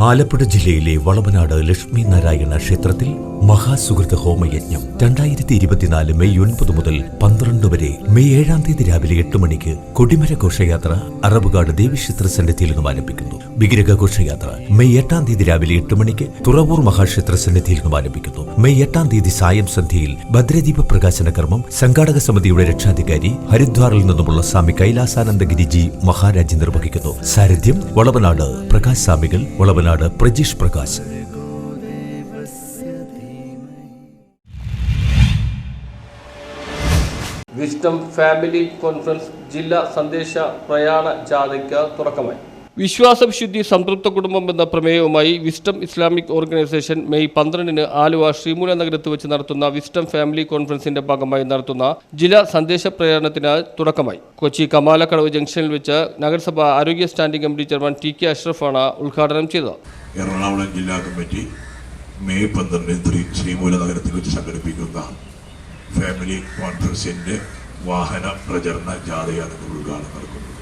ആലപ്പുഴ ജില്ലയിലെ വളവനാട് ലക്ഷ്മി നാരായണ ക്ഷേത്രത്തിൽ മഹാസുഹൃത ഹോമയജ്ഞം രണ്ടായിരത്തി ഇരുപത്തിനാല് മെയ് ഒൻപത് മുതൽ പന്ത്രണ്ട് വരെ മെയ് ഏഴാം തീയതി രാവിലെ എട്ട് മണിക്ക് കൊടിമര ഘോഷയാത്ര അറബുകാട് ദേവീക്ഷേത്ര സന്നിധിയിൽ നിന്നും ആരംഭിക്കുന്നു. വിഗ്രഹ ഘോഷയാത്ര മെയ് എട്ടാം തീയതി രാവിലെ എട്ട് മണിക്ക് തുറവൂർ മഹാക്ഷേത്ര സന്നിധിയിൽ നിന്നും ആരംഭിക്കുന്നു. മെയ് എട്ടാം തീയതി സായം സന്ധ്യയിൽ ഭദ്രദീപ പ്രകാശന കർമ്മം സംഘാടക സമിതിയുടെ രക്ഷാധികാരി ഹരിദ്വാറിൽ നിന്നുമുള്ള സ്വാമി കൈലാസാനന്ദഗിരിജി മഹാരാജ് നിർവഹിക്കുന്നു. സാരഥ്യം വളവനാട് പ്രകാശ് സ്വാമികൾ Valavanad Prajeesh Prakash. Wisdom family conference ജില്ലാ സന്ദേശ പ്രയാണ ജാഥയ്ക്ക് തുടക്കമായി. വിശ്വാസവിശുദ്ധി സംതൃപ്ത കുടുംബം എന്ന പ്രമേയവുമായി വിസ്റ്റം ഇസ്ലാമിക് ഓർഗനൈസേഷൻ മെയ് പന്ത്രണ്ടിന് ആലുവ ശ്രീമൂല നഗരത്ത് വെച്ച് നടത്തുന്ന വിസ്റ്റം ഫാമിലി കോൺഫറൻസിന്റെ ഭാഗമായി നടത്തുന്ന ജില്ലാ സന്ദേശ പ്രചാരണത്തിന് തുടക്കമായി. കൊച്ചി കമാലക്കടവ് ജംഗ്ഷനിൽ വെച്ച് നഗരസഭ ആരോഗ്യ standing committee chairman T K അഷ്റഫാണ് ഉദ്ഘാടനം ചെയ്തത്. എറണാകുളം ജില്ലാ കമ്മിറ്റി മെയ് പന്ത്രണ്ടിന് ശ്രീ ശ്രീമൂല നഗരത്തിൽ വെച്ച് സംഘടിപ്പിക്കുന്ന ഫാമിലി കോൺഫറൻസിന്റെ വാഹന പ്രചരണ ജാഥയാണ് നമ്മൾ ഉദ്ഘാടനം നടക്കുന്നത്.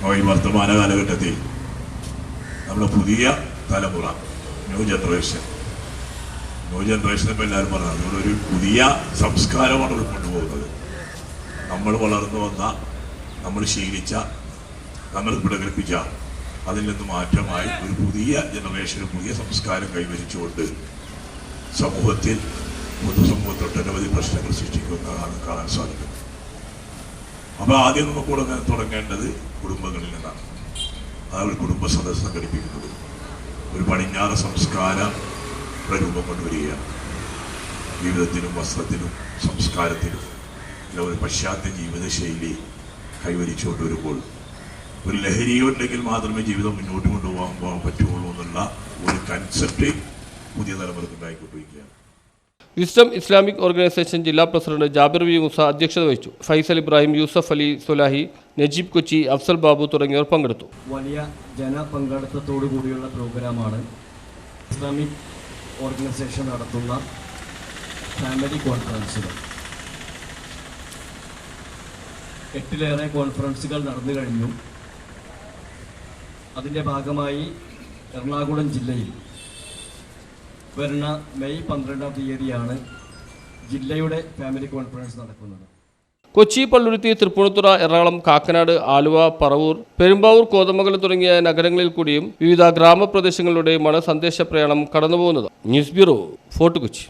അപ്പോൾ ഈ വർത്തമാന കാലഘട്ടത്തിൽ നമ്മുടെ പുതിയ തലമുറ ന്യൂ ജനറേഷൻ ന്യൂ ജനറേഷൻ ഇപ്പോൾ എല്ലാവരും പറഞ്ഞു നമ്മളൊരു പുതിയ സംസ്കാരമാണ് ഇവിടെ കൊണ്ടുപോകുന്നത്. നമ്മൾ വളർന്നു വന്ന നമ്മൾ ശീലിച്ച നമ്മൾ പ്രകടിപ്പിച്ച അതിൽ നിന്ന് മാറ്റമായി ഒരു പുതിയ ജനറേഷന് പുതിയ സംസ്കാരം കൈവരിച്ചുകൊണ്ട് സമൂഹത്തിൽ പൊതുസമൂഹത്തിൽ ഒട്ടനവധി പ്രശ്നങ്ങൾ സൃഷ്ടിക്കുന്നതാണ് കാണാൻ സാധിക്കുന്നത്. അപ്പോൾ ആദ്യം നമുക്ക് തുടങ്ങേണ്ടത് കുടുംബങ്ങളിൽ നിന്നാണ്. അതാണ് കുടുംബ സദസ്സ് സംഘടിപ്പിക്കുന്നത് ഒരു പടിഞ്ഞാറ് സംസ്കാരം രൂപം കൊണ്ടുവരികയാണ്. ജീവിതത്തിനും വസ്ത്രത്തിനും സംസ്കാരത്തിനും അല്ല ഒരു പാശ്ചാത്യ ജീവിതശൈലി കൈവരിച്ചുകൊണ്ട് വരുമ്പോൾ ഒരു ലഹരിയുണ്ടെങ്കിൽ മാത്രമേ ജീവിതം മുന്നോട്ട് കൊണ്ടുപോകാൻ പോകാൻ പറ്റുള്ളൂ എന്നുള്ള ഒരു കൺസെപ്റ്റ് പുതിയ തലമുറയ്ക്ക് ഉണ്ടായിക്കൊണ്ടിരിക്കുകയാണ്. വിസ്ഡം ഇസ്ലാമിക് ഓർഗനൈസേഷൻ ജില്ലാ പ്രസിഡന്റ് ജാബിർ വി മുസ അധ്യക്ഷത വഹിച്ചു. ഫൈസൽ ഇബ്രാഹിം യൂസഫ് അലി സുലാഹി നജീബ് കൊച്ചി അഫ്സൽ ബാബു തുടങ്ങിയവർ പങ്കെടുത്തു. വലിയ ജനപങ്കാളിത്തത്തോടു കൂടിയുള്ള പ്രോഗ്രാമാണ് ഇസ്ലാമിക് ഓർഗനൈസേഷൻ നടത്തുന്ന ഫാമിലി കോൺഫറൻസുകൾ. എട്ടിലേറെ കോൺഫറൻസുകൾ നടന്നു കഴിഞ്ഞു. അതിന്റെ ഭാഗമായി എറണാകുളം ജില്ലയിൽ വരുന്ന മെയ് പന്ത്രണ്ടാം തീയതിയാണ് ജില്ലയുടെ ഫാമിലി കോൺഫറൻസ് നടക്കുന്നത്. കൊച്ചി പള്ളുരുത്തി തൃപ്പൂണിത്തുറ എറണാകുളം കാക്കനാട് ആലുവ പറവൂർ പെരുമ്പാവൂർ കോതമംഗലം തുടങ്ങിയ നഗരങ്ങളിൽ കൂടിയും വിവിധ ഗ്രാമപ്രദേശങ്ങളിലൂടെയുമാണ് സന്ദേശ പ്രയാണം കടന്നുപോകുന്നത്. News bureau Fort Kochi.